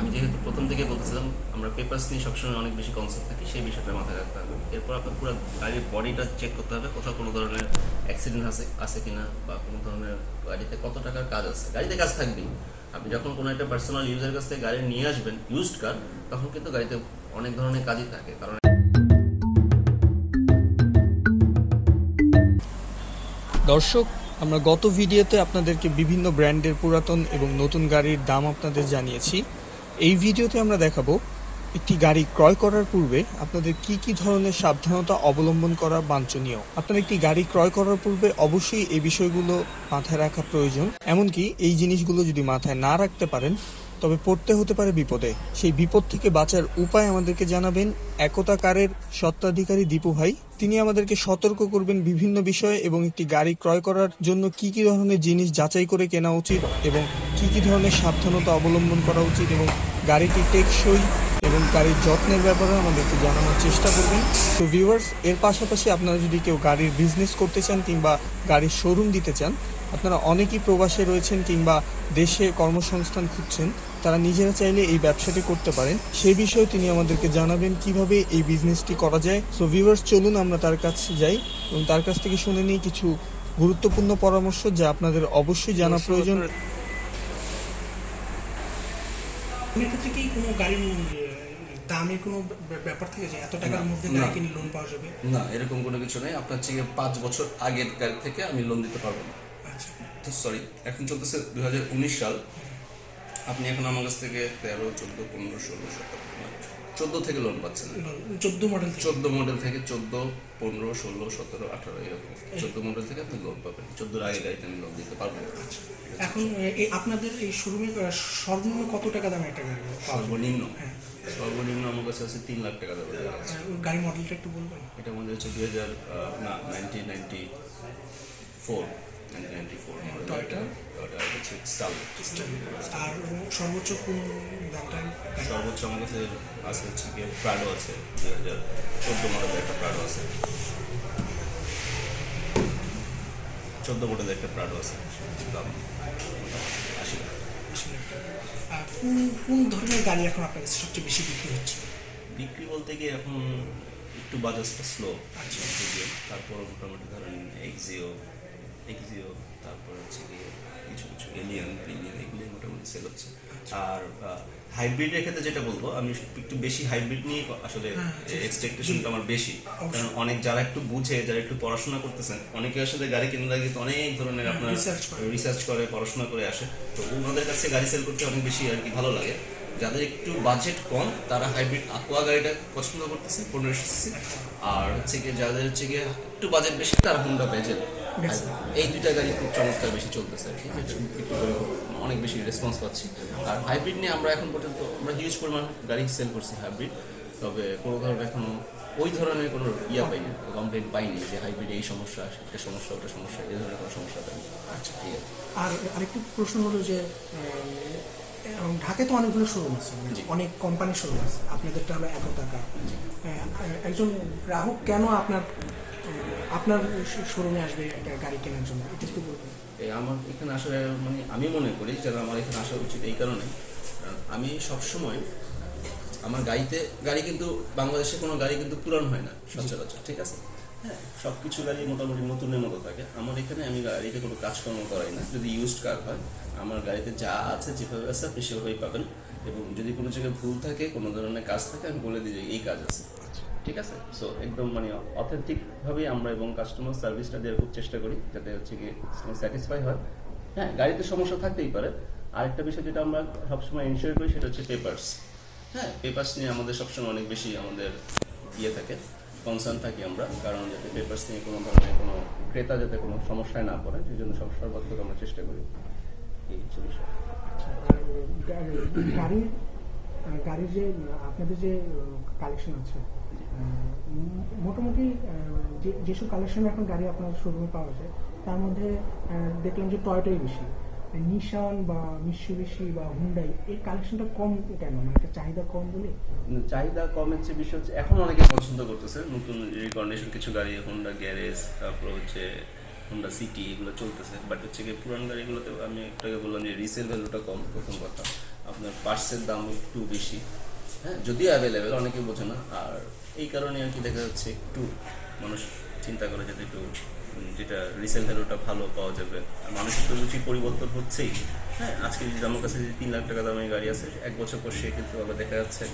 আমি যেহেতু প্রথম থেকে বলতেছিলাম, আমরা পেপার্স নিয়ে সবসময় অনেক বেশি কনসেপ্ট থাকি, সেই বিষয়টা মাথায় রাখতে হবে। এরপর আপনার পুরো গাড়ির বডিটা চেক করতে হবে, কোথাও কোনো ধরনের অ্যাক্সিডেন্ট আছে আছে কিনা, বা কোনো ধরনের গাড়িতে কত টাকার কাজ আছে। গাড়িতে কাজ থাকবেই। আপনি যখন কোনো একটা পার্সোনাল ইউজার কাছ থেকে গাড়ি নিয়ে আসবেন ইউজড কার তখন কিন্তু গাড়িতে অনেক ধরনের কাজই থাকে, কারণ দর্শক, আমরা গত ভিডিওতে আপনাদেরকে বিভিন্ন ব্র্যান্ডের পুরাতন এবং নতুন গাড়ির দাম আপনাদের জানিয়েছি। এই ভিডিওতে আমরা দেখাবো একটি গাড়ি ক্রয় করার পূর্বে আপনাদের কি কি ধরনের সাবধানতা অবলম্বন করা বাঞ্ছনীয়? আপনার একটি গাড়ি ক্রয় করার পূর্বে অবশ্যই এই বিষয়গুলো মাথায় রাখা প্রয়োজন। এমনকি এই জিনিসগুলো যদি মাথায় না রাখতে পারেন তবে পড়তে হতে পারে বিপদে। সেই বিপদ থেকে বাঁচার উপায় আমাদেরকে জানাবেন একতা কারের স্বত্বাধিকারী দীপু ভাই। তিনি আমাদেরকে সতর্ক করবেন বিভিন্ন বিষয়ে এবং একটি গাড়ি ক্রয় করার জন্য কি কি ধরনের জিনিস যাচাই করে কেনা উচিত এবং কি কি ধরনের সাবধানতা অবলম্বন করা উচিত এবং গাড়িটি টেকসই এবং গাড়ির যত্নের ব্যাপারে আমাদেরকে জানানোর চেষ্টা করবেন। তো ভিউয়ার্স এর পাশাপাশি আপনারা যদি কেউ গাড়ির বিজনেস করতে চান কিংবা গাড়ির শোরুম দিতে চান আপনারা অনেকেই প্রবাসে রয়েছেন কিংবা দেশে কর্মসংস্থান খুঁজছেন তারা নিজেরা চাইলে এই ব্যবসাটি করতে পারেন। সেই বিষয়ে তিনি আমাদেরকে জানাবেন কীভাবে এই বিজনেসটি করা যায়। সো ভিউয়ার্স চলুন আমরা তার কাছে যাই এবং তার কাছ থেকে শুনে নিই কিছু গুরুত্বপূর্ণ পরামর্শ যা আপনাদের অবশ্যই জানা প্রয়োজন। লোনের ক্ষেত্রে কি কোনো গাড়ির দামে কোনো ব্যাপার থেকে যে এত টাকার না, মধ্যে গাড়ি কিনে লোন পাওয়া যাবে? না এরকম কোনো কিছু নেই। আপনার গিয়ে পাঁচ বছর আগের গাড়ি থেকে আমি লোন দিতে পারব না। সরি এখন চলতেছে দুই হাজার উনিশ সাল। আপনি এখন আমার কাছ থেকে তেরো চোদ্দ পনেরো ষোলো সতেরো চোদ্দ থেকে লোন পাচ্ছেন চোদ্দ মডেল চোদ্দ মডেল থেকে চোদ্দ পনেরো ষোলো সতেরো আঠারো এরকম। চোদ্দ মডেল থেকে আপনি লোন পাবেন। চোদ্দোর আগে গাড়িতে আমি লোন দিতে পারব এখন এ- এই আপনাদের এই শোরুমে সর্বনিম্ন কত টাকা দামে একটা গাড়ি সর্বনিম্ন? হ্যাঁ। সর্বনিম্ন আমার কাছে আছে তিন লাখ টাকা ওই গাড়ি মডেলটা একটু বলবেন। এটা মধ্যে হচ্ছে দুই হাজার না নাইনটিন নাইনটি ফোর আর সর্বোচ্চ কোন সর্বোচ্চ আমার কাছে আছে হচ্ছে গিয়ে প্রাডো আছে। দুই হাজার চোদ্দ মডেলের একটা আছে। চোদ্দ মডেলের একটা আছে। দাম আশি। আর কোন কোন ধরনের গাড়ি এখন আপনার কাছে সবচেয়ে বেশি বিক্রি হচ্ছে? বিক্রি বলতে গিয়ে এখন একটু বাজাজটা স্লো আচ্ছা। তারপর মোটামুটি ধরেন এক্সিও এক্সিও তারপর হচ্ছে গিয়ে কিছু কিছু এলিয়ান এগুলি মোটামুটি সেল হচ্ছে। আর হাইব্রিডের ক্ষেত্রে যেটা বলব আমি একটু বেশি হাইব্রিড নিয়ে আসলে হ্যাঁ, এক্সপেকটেশনটা আমার বেশি। কারণ অনেক যারা একটু বুঝে যারা একটু পড়াশোনা করতেছেন অনেকে আসলে গাড়ি কেনার আগে অনেক ধরনের হ্যাঁ, আপনার। রিসার্চ করে। পড়াশোনা করে আসে। তো ওনাদের কাছে গাড়ি সেল করতে অনেক বেশি আর কি ভালো লাগে। যাদের একটু বাজেট কম তারা হাইব্রিড আকোয়া গাড়িটা পছন্দ করতেছে পনেরোশো সিসি আর হচ্ছে গিয়ে যাদের হচ্ছে গিয়ে একটু বাজেট বেশি তারা হুন্ডা বেজেল। এই দুইটা গাড়ি খুব চমৎকার বেশি চলতেছে আর কি। অনেক বেশি রেসপন্স পাচ্ছি। আর হাইব্রিড নিয়ে আমরা এখন পর্যন্ত আমরা হিউজ পরিমাণ গাড়ি সেল করছি হাইব্রিড তবে কোনো ধরনের এখনও ওই ধরনের কোনো ইয়া পাইনি কমপ্লেন পাইনি যে হাইব্রিড এই সমস্যা সেটা সমস্যা ওটা সমস্যা এই ধরনের কোনো সমস্যা পাইনি। আচ্ছা। ঠিক আছে। আর আরেকটি প্রশ্ন হলো যে ঢাকায় তো অনেকগুলো শোরুম আছে মানে অনেক কোম্পানির শোরুম আছে। আপনাদের আপনাদেরটা আমরা এত টাকা। একজন গ্রাহক কেন আপনার আপনার শোরুমে আসবে একটা গাড়ি কেনার জন্য এটা একটু বলবেন। এই আমার এখানে আসলে মানে আমি মনে করি যে আমার এখানে আসা উচিত এই কারণে। কারণ আমি সবসময় আমার গাড়িতে গাড়ি কিন্তু বাংলাদেশে কোনো গাড়ি কিন্তু পুরান হয় না সচরাচর ঠিক আছে? হ্যাঁ সব কিছু গাড়ি মোটামুটি নতুনের মতো থাকে। আমার এখানে আমি গাড়িতে কোনো কাজকর্ম করাই না। যদি ইউজড কার হয় আমার গাড়িতে যা আছে যেভাবে আছে আপনি সেভাবেই পাবেন। এবং যদি কোনো জায়গায় ভুল থাকে কোনো ধরনের কাজ থাকে আমি বলে দিই যে এই কাজ আছে। ঠিক আছে? সো একদম মানে অথেন্টিকভাবেই আমরা এবং কাস্টমার সার্ভিসটা দেওয়ার খুব চেষ্টা করি যাতে হচ্ছে কি স্যাটিসফাই হয়। হ্যাঁ গাড়িতে সমস্যা থাকতেই পারে। আরেকটা বিষয় যেটা আমরা সবসময় এনশিওর করি সেটা হচ্ছে পেপার্স হ্যাঁ পেপার্স নিয়ে আমাদের সবসময় অনেক বেশি আমাদের ইয়ে থাকে কনসার্ন থাকি আমরা কারণ যাতে পেপার্স নিয়ে কোনো ধরনের কোনো ক্রেতা যাতে কোনো সমস্যায় না পড়ে সেই জন্য সব সর্বাত্মক আমরা চেষ্টা করি। এই বিষয়। আহ, গাড়ির যে আপনাদের যে কালেকশন আছে মোটামুটি যেসব কালেকশন এখন গাড়ি আপনার শোরুমে পাওয়া যায়, তার মধ্যে দেখলাম যে টয়টাই বেশি। নিশান বা মিশুবিশি বা হুন্ডাই এই কালেকশনটা কম কেন? মানে চাহিদা কম বলে? চাহিদা কমের যে বিষয় হচ্ছে, এখন অনেকে পছন্দ করতেছে, নতুন রিকন্ডিশন কিছু গাড়ি হোন্ডা গ্যারেজ তারপর হচ্ছে হোন্ডা সিটি এগুলো চলতেছে বাট হচ্ছে কি পুরান গাড়িগুলোতে আমি একটু আগে বললাম যে রিসেল ভ্যালুটা কম, প্রথম কথা। আপনার পার্টসের দাম একটু বেশি হ্যাঁ যদিও অ্যাভেলেবেল অনেকে বোঝে না। আর এই কারণে আর কি দেখা যাচ্ছে একটু মানুষ চিন্তা করে যে একটু যেটা রিসেল ভ্যালুটা ভালো পাওয়া যাবে। আর মানুষের তো রুচি পরিবর্তন হচ্ছেই। হ্যাঁ আজকে যদি আমার কাছে যদি তিন লাখ টাকা দামের গাড়ি আছে, এক বছর পর সে কিন্তু আবার দেখা যাচ্ছে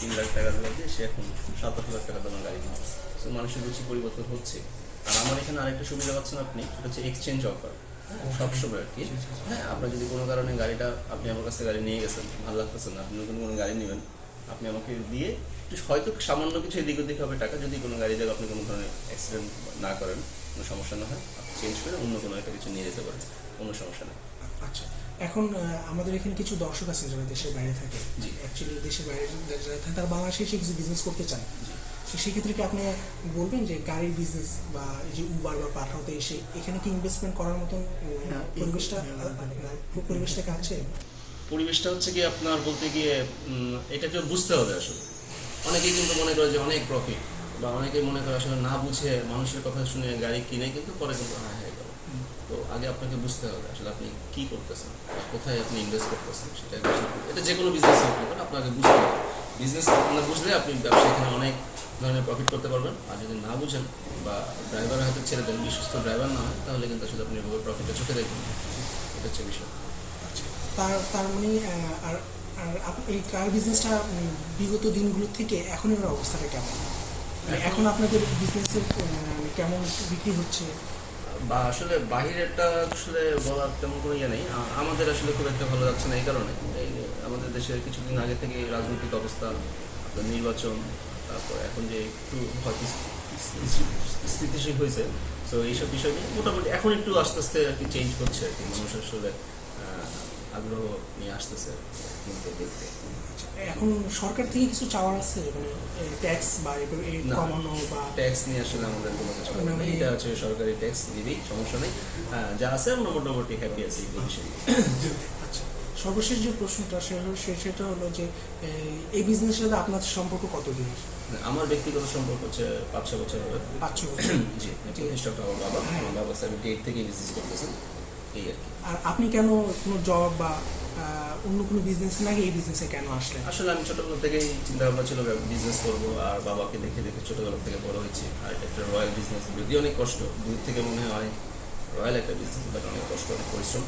তিন লাখ টাকা দামের সে এখন সাত আট লাখ টাকা দামের গাড়ি কিনছে। সো মানুষের রুচি পরিবর্তন হচ্ছে। আমার এখানে আরেকটা সুবিধা পাচ্ছেন আপনি সেটা হচ্ছে এক্সচেঞ্জ অফার সবসময় আর কি। হ্যাঁ আপনার যদি কোনো কারণে গাড়িটা আপনি আমার কাছে গাড়ি নিয়ে গেছেন ভালো লাগতেছে না আপনি নতুন কোনো গাড়ি নেবেন আপনি আমাকে দিয়ে একটু হয়তো সামান্য কিছু এদিক ওদিক হবে টাকা যদি কোনো গাড়ি যাবে আপনি কোনো ধরনের অ্যাক্সিডেন্ট না করেন কোনো সমস্যা না হয় আপনি চেঞ্জ করে অন্য কোনো একটা কিছু নিয়ে যেতে পারেন কোনো সমস্যা নেই। আচ্ছা এখন আমাদের এখানে কিছু দর্শক আছে যারা দেশের বাইরে থাকে। জি। অ্যাকচুয়ালি দেশের বাইরে যারা থাকে তারা বাংলাদেশে এসে কিছু বিজনেস করতে চান। তো সেক্ষেত্রে কি আপনি বলবেন যে গাড়ির বিজনেস বা যে উবার বা পাঠাতে এসে এখানে কি ইনভেস্টমেন্ট করার মতন পরিবেশটা আহ, পরিবেশটা কি আছে? পরিবেশটা হচ্ছে কি আপনার বলতে গিয়ে এটা এটাকে বুঝতে হবে আসলে। অনেকেই কিন্তু মনে করে যে অনেক প্রফিট বা অনেকেই মনে করে আসলে না বুঝে মানুষের কথা শুনে গাড়ি কিনে কিন্তু পরে কিন্তু হ্যাঁ হয়ে তো আগে আপনাকে বুঝতে হবে আসলে আপনি কি করতেছেন কোথায় আপনি ইনভেস্ট করতেছেন সেটা এটা যে কোনো বিজনেস হোক না কেন, আপনাকে বুঝতে হবে। বিজনেস না বুঝলে আপনি ব্যবসা এখানে অনেক ধরনের প্রফিট করতে পারবেন। আর যদি না বুঝেন বা ড্রাইভারের হাতে ছেড়ে দেন বিশ্বস্ত ড্রাইভার না হয় তাহলে কিন্তু আসলে আপনি এভাবে প্রফিটটা চোখে দেখবেন এটা হচ্ছে বিষয়। আচ্ছা। তার তার মানে আর আর এই কার বিজনেসটা বিগত দিনগুলোর থেকে এখন এর অবস্থাটা কেমন? মানে এখন আপনাদের বিজনেসের কেমন বিক্রি হচ্ছে? বা আসলে বাহিরেরটা আসলে বলার তেমন কোনো ইয়ে নেই। আমাদের আসলে খুব একটা ভালো যাচ্ছে না এই কারণে। আমাদের দেশের কিছুদিন আগে থেকে রাজনৈতিক অবস্থা নির্বাচন, তারপর এখন যে একটু হয়তো স্থি- স্থি- স্থিতিশীল হয়েছে। তো এইসব বিষয় নিয়ে মোটামুটি এখন একটু আস্তে আস্তে আর কি চেঞ্জ করছে আর কি মানুষ আসলে আগ্রহ নিয়ে আসতেছে কিনতে দেখতে। এখন সরকার থেকে কিছু চাওয়ার আছে? মানে ট্যাক্স বা। কমানো বা ট্যাক্স নিয়ে আসলে আমাদের কোনো কিছু মানে- এটা হচ্ছে সরকারি ট্যাক্স দিবেই সমস্যা নেই। হ্যাঁ, যা আছে আমরা মোটামুটি হ্যাপি আছি আচ্ছা। সর্বশেষ যে প্রশ্নটা সেটা হলো- সে- সেটা হলো যে এই- বিজনেসের সাথে আপনার সম্পর্ক কতদিন? আমার ব্যক্তিগত সম্পর্ক হচ্ছে পাঁচ ছ বছর হবে। পাঁচ ছ বছর। জি প্রতিষ্ঠাতা আমার বাবা। আমার বাবা সেভেন্টি এইট থেকে বিজনেস করতেছেন। আর আপনি কেন কোনো জব বা অন্য কোনো বিজনেস নাকি এই বিজনেসে কেন আসলেন? আসলে আমি ছোটবেলা থেকেই চিন্তা ভাবনা ছিল বিজনেস করব আর বাবাকে দেখে দেখে ছোটবেলা থেকে বড় হয়েছি। আর এটা একটা রয়্যাল বিজনেস যদি অনেক কষ্ট দূর থেকে মনে হয় রয়্যাল একটা বিজনেস বাট অনেক কষ্ট অনেক পরিশ্রম।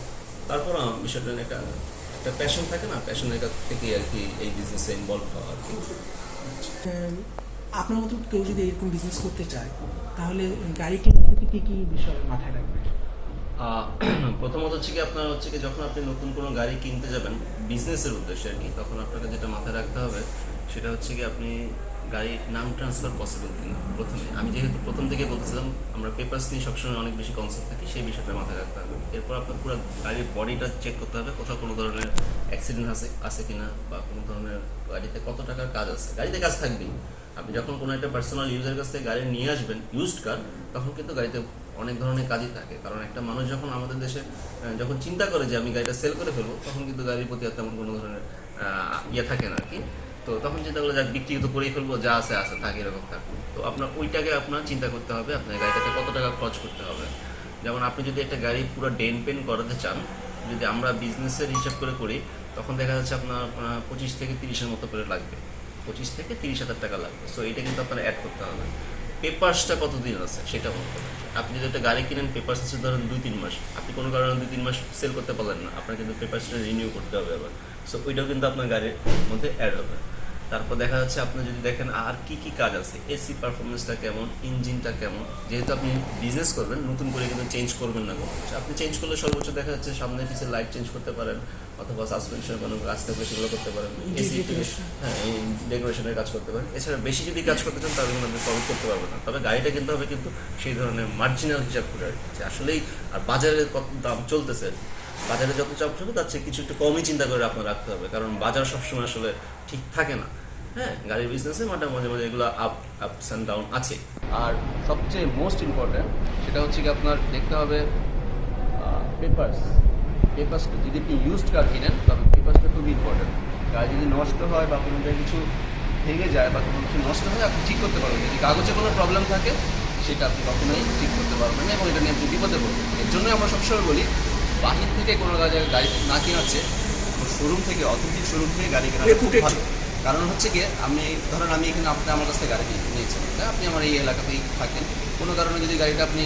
তারপর আমার বিষয়টা একটা একটা প্যাশন থাকে না প্যাশনের কাছ থেকে আর কি এই বিজনেসে ইনভলভ হওয়া আর কি। আপনার মতো কেউ যদি এরকম বিজনেস করতে চায় তাহলে গাড়ি কেনার থেকে কী কী বিষয় মাথায় রাখবে প্রথমত হচ্ছে কি আপনার হচ্ছে কি যখন আপনি নতুন কোনো গাড়ি কিনতে যাবেন বিজনেসের উদ্দেশ্যে আর কি, তখন আপনাকে যেটা মাথায় রাখতে হবে, সেটা হচ্ছে কি আপনি গাড়ির নাম ট্রান্সফার পসিবল কিনা, প্রথমে। আমি যেহেতু প্রথম থেকে বলতেছিলাম, আমরা পেপার্স নিয়ে সবসময় অনেক বেশি কনসেপ্ট থাকি, সেই বিষয়টা মাথায় রাখতে হবে। এরপর আপনার পুরো গাড়ির বডিটা চেক করতে হবে, কোথাও কোনো ধরনের অ্যাক্সিডেন্ট আছে আছে কিনা, বা কোনো ধরনের গাড়িতে কত টাকার কাজ আছে। গাড়িতে কাজ থাকবেই। আপনি যখন কোনো একটা পার্সোনাল ইউজের কাছ থেকে গাড়ি নিয়ে আসবেন ইউজড কার তখন কিন্তু গাড়িতে অনেক ধরনের কাজই থাকে। কারণ একটা মানুষ যখন আমাদের দেশে যখন চিন্তা করে যে আমি গাড়িটা সেল করে ফেলব, তখন কিন্তু গাড়ির প্রতি তেমন কোনো ধরনের ইয়ে থাকে না আর কি। তো তখন চিন্তা করলে, যাক, বিক্রি তো করেই ফেলব, যা আছে আছে, থাকে, এরকম থাক। তো আপনার ওইটাকে আপনার চিন্তা করতে হবে, আপনার গাড়িটাতে কত টাকা খরচ করতে হবে। যেমন আপনি যদি একটা গাড়ি পুরো ডেন পেন করাতে চান, যদি আমরা বিজনেসের হিসাব করে করি, তখন দেখা যাচ্ছে আপনার পঁচিশ থেকে তিরিশের মতো করে লাগবে। পঁচিশ থেকে তিরিশ হাজার টাকা লাগবে। সো এটা কিন্তু আপনার অ্যাড করতে হবে। পেপার্সটা কতদিন আছে সেটা বলতে আপনি যদি একটা গাড়ি কিনেন, পেপার্স আছে ধরেন দুই, তিন মাস, আপনি কোনো কারণে দুই, তিন মাস সেল করতে পারলেন না, আপনার কিন্তু পেপার্সটা রিনিউ করতে হবে আবার। সো ওইটাও কিন্তু আপনার গাড়ির মধ্যে অ্যাড হবে। তারপর দেখা যাচ্ছে আপনি যদি দেখেন আর কি কি কাজ আছে এসি পারফরমেন্সটা কেমন ইঞ্জিনটা কেমন যেহেতু আপনি বিজনেস করবেন নতুন করে কিন্তু চেঞ্জ করবেন না কোনো। আপনি চেঞ্জ করলে সর্বোচ্চ দেখা যাচ্ছে সামনে পিছিয়ে লাইট চেঞ্জ করতে পারেন অথবা সাসপেনশনের কোনো কাজ থাকলে সেগুলো করতে পারেন এসি হ্যাঁ ডেকোরেশনের কাজ করতে পারেন এছাড়া বেশি যদি কাজ করতে চান তাহলে কিন্তু আপনি কম করতে পারবেন না তবে গাড়িটা কিনতে হবে কিন্তু সেই ধরনের মার্জিনাল হিসাব করে আর। আসলেই আর বাজারে কত দাম চলতেছে বাজারে যত চাপ চলবে, তার চেয়ে কিছু একটু কমই চিন্তা করে আপনার রাখতে হবে। কারণ বাজার সবসময় আসলে ঠিক থাকে না। হ্যাঁ গাড়ির বিজনেসে মাঠে মাঝে মাঝে এগুলো আপ আপস অ্যান্ড ডাউন আছে। আর সবচেয়ে মোস্ট ইম্পর্ট্যান্ট সেটা হচ্ছে কি আপনার দেখতে হবে পেপার্স পেপার্সটা যদি আপনি ইউজড কার কিনেন, তবে পেপার্সটা খুবই ইম্পর্ট্যান্ট গাড়ি যদি নষ্ট হয় বা কোনো কিছু ভেঙে যায় বা কোনো কিছু নষ্ট হয়, আপনি ঠিক করতে পারবেন। যদি কাগজে কোনো প্রবলেম থাকে, সেটা আপনি কখনোই ঠিক করতে পারবেন না এবং এটা নিয়ে আপনি বিপদে পড়বেন এর জন্যই আমরা সবসময় বলি বাহির থেকে কোনো জায়গায় গাড়ি না কেনাচ্ছে শোরুম থেকে অথেন্টিক শোরুম থেকে গাড়ি কেনা খুব ভালো। কারণ হচ্ছে কি আমি ধরেন আমি এখানে আপনি আমার কাছ থেকে গাড়ি নিয়ে- নিয়েছেন আপনি আমার এই এলাকাতেই থাকেন। কোনো কারণে যদি গাড়িটা আপনি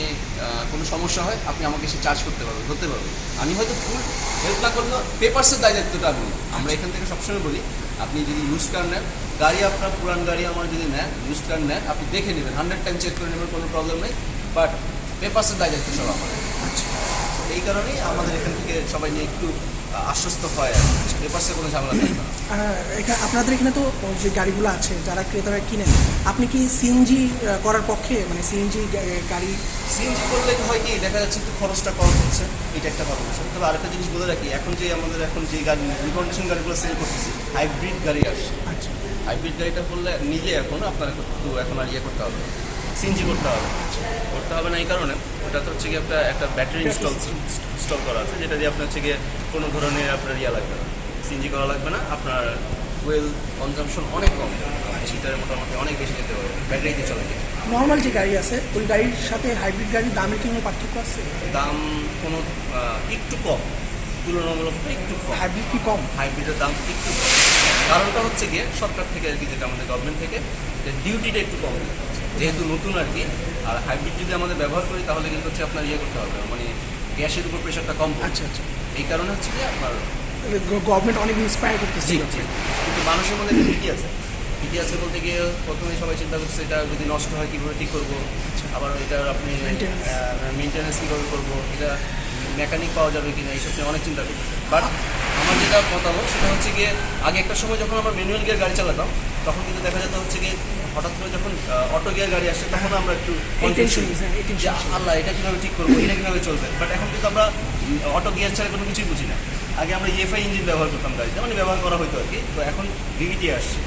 কোনো সমস্যা হয় আপনি আমাকে এসে চার্জ করতে পারবেন ধরতে পারবেন। আমি হয়তো ফুল হেল্প না করলেও পেপারসের দায় দায়িত্বটা আমি আমরা এখান থেকে সবসময় বলি আপনি যদি ইউজ কার নেন গাড়ি আপনার পুরান গাড়ি আমার যদি নেন ইউজ কার নেন আপনি দেখে নেবেন হান্ড্রেড টাইম চেক করে নেবেন কোনো প্রবলেম নেই। বাট পেপারসের দায় দায়িত্ব সব আমার। এই কারণেই আমাদের এখান থেকে সবাই নিয়ে একটু আশ্বস্ত হয় পেপারসে কোনো ঝামেলা থাকবে না আহ, আপনাদের এখানে তো যে গাড়িগুলো আছে যারা ক্রেতারা কিনেন আপনি কি সিএনজি করার পক্ষে মানে সিএনজি গাড়ি সিএনজি করলে হয় কি দেখা যাচ্ছে একটু খরচটা কম হচ্ছে এটা একটা ভালো বিষয়। তবে আরেকটা জিনিস বলে রাখি এখন যে আমাদের এখন যে গাড়ি রিকন্ডিশন গাড়িগুলো সেল করতেছি হাইব্রিড গাড়ি আসছে। আচ্ছা। হাইব্রিড গাড়িটা করলে নিলে এখন আপনার একটু এখন আর ইয়ে করতে হবে সিএনজি করতে হবে করতে হবে না এই কারণে ওটা তো হচ্ছে গিয়ে একটা একটা ব্যাটারি ইনস্টল ইনস্টল করা আছে যেটা দিয়ে আপনার হচ্ছে গিয়ে কোনো ধরনের আপনার ইয়া লাগবে না সিএনজি করা লাগবে না আপনার ওয়েল কনজামশন অনেক কম লিটারের মোটামুটি অনেক বেশি যেতে পারবে ব্যাটারিতে চলে যায় নর্মাল যে গাড়ি আছে ওই গাড়ির সাথে হাইব্রিড গাড়ির দামের কি কোনো পার্থক্য আছে? দাম কোনো একটু কম তুলনামূলক একটু কম। হাইব্রিড কি কম? হাইব্রিডের দাম একটু কম। কারণটা হচ্ছে গিয়ে সরকার থেকে আর কি যেটা আমাদের গভর্নমেন্ট থেকে ডিউটিটা একটু কম। যেহেতু নতুন আর কি আর হাইব্রিড যদি আমাদের ব্যবহার করি তাহলে কিন্তু হচ্ছে আপনার ইয়ে করতে হবে মানে গ্যাসের উপর প্রেশারটা কম। আচ্ছা আচ্ছা। এই কারণে হচ্ছে যে আপনার গভর্নমেন্ট অনেক ইন্সপায়ার করতেছে। কিন্তু মানুষের মধ্যে একটা ভীতি আছে? ঠিকই আছে বলতে গিয়ে প্রথমে সবাই চিন্তা করছে এটা যদি নষ্ট হয় কীভাবে ঠিক করব? আবার এটা আপনি মেনটেন্স মেনটেন্যান্স কীভাবে করব? এটা মেকানিক পাওয়া যাবে কিনা এইসব নিয়ে অনেক চিন্তা করতেছে। বাট আমার যেটা মতামত সেটা হচ্ছে গিয়ে আগে একটা সময় যখন আমরা ম্যানুয়াল গিয়ার গাড়ি চালাতাম তখন কিন্তু দেখা যেত হচ্ছে গিয়ে হঠাৎ করে যখন অটো গিয়ার গাড়ি আসছে তখন আমরা একটু। আল্লাহ এটা কীভাবে ঠিক করব? এটা কীভাবে চলবে? বাট এখন কিন্তু আমরা অটো গিয়ার ছাড়া কোনো কিছুই বুঝি না। আগে আমরা ইএফআই ইঞ্জিন ব্যবহার করতাম গাড়িতে মানে ব্যবহার করা হতো আর কি। তো এখন ভিভিটি আসছে।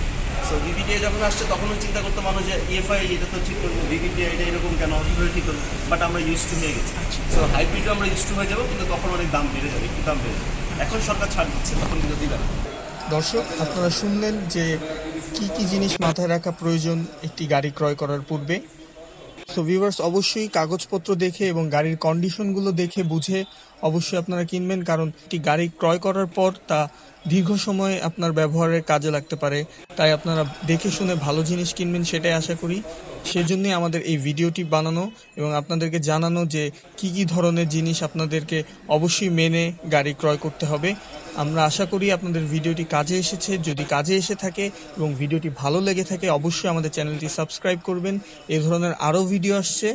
সো ভিভিটিআই যখন আসছে তখনও চিন্তা করতো মানুষ যে ইএফআই এটা তো ঠিক করব ভিভিটিআই এটা এরকম কেন? কীভাবে ঠিক করব। বাট আমরা ইউজ টু হয়ে গেছি। সো হাইব্রিডও আমরা ইউজ টু হয়ে যাব কিন্তু তখন অনেক দাম বেড়ে যাবে একটু দাম বেড়ে যাবে। এখন সরকার ছাড় দিচ্ছে তখন কিন্তু দিবে না। দর্শক আপনারা শুনলেন যে কি কি জিনিস মাথায় রাখা প্রয়োজন একটি গাড়ি ক্রয় করার পূর্বে? সো ভিউয়ার্স অবশ্যই কাগজপত্র দেখে এবং গাড়ির কন্ডিশনগুলো দেখে বুঝে অবশ্যই আপনারা কিনবেন, কারণ একটি গাড়ি ক্রয় করার পর তা দীর্ঘ সময় আপনার ব্যবহারের কাজে লাগতে পারে। তাই আপনারা দেখে শুনে ভালো জিনিস কিনবেন সেটাই আশা করি। সেজন্যই আমাদের এই ভিডিওটি বানানো এবং আপনাদেরকে জানানো যে কি কি ধরনের জিনিস আপনাদেরকে অবশ্যই মেনে গাড়ি ক্রয় করতে হবে। আমরা আশা করি আপনাদের ভিডিওটি কাজে এসেছে। যদি কাজে এসে থাকে এবং ভিডিওটি ভালো লেগে থাকে, অবশ্যই আমাদের চ্যানেলটি সাবস্ক্রাইব করবেন। এ ধরনের আরও ভিডিও আসছে।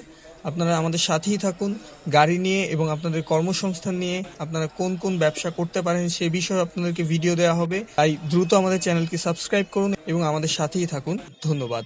আপনারা আমাদের সাথেই থাকুন। গাড়ি নিয়ে এবং আপনাদের কর্মসংস্থান নিয়ে আপনারা কোন কোন ব্যবসা করতে পারেন সে বিষয়ে আপনাদেরকে ভিডিও দেওয়া হবে। তাই দ্রুত আমাদের চ্যানেলকে সাবস্ক্রাইব করুন এবং আমাদের সাথেই থাকুন। ধন্যবাদ।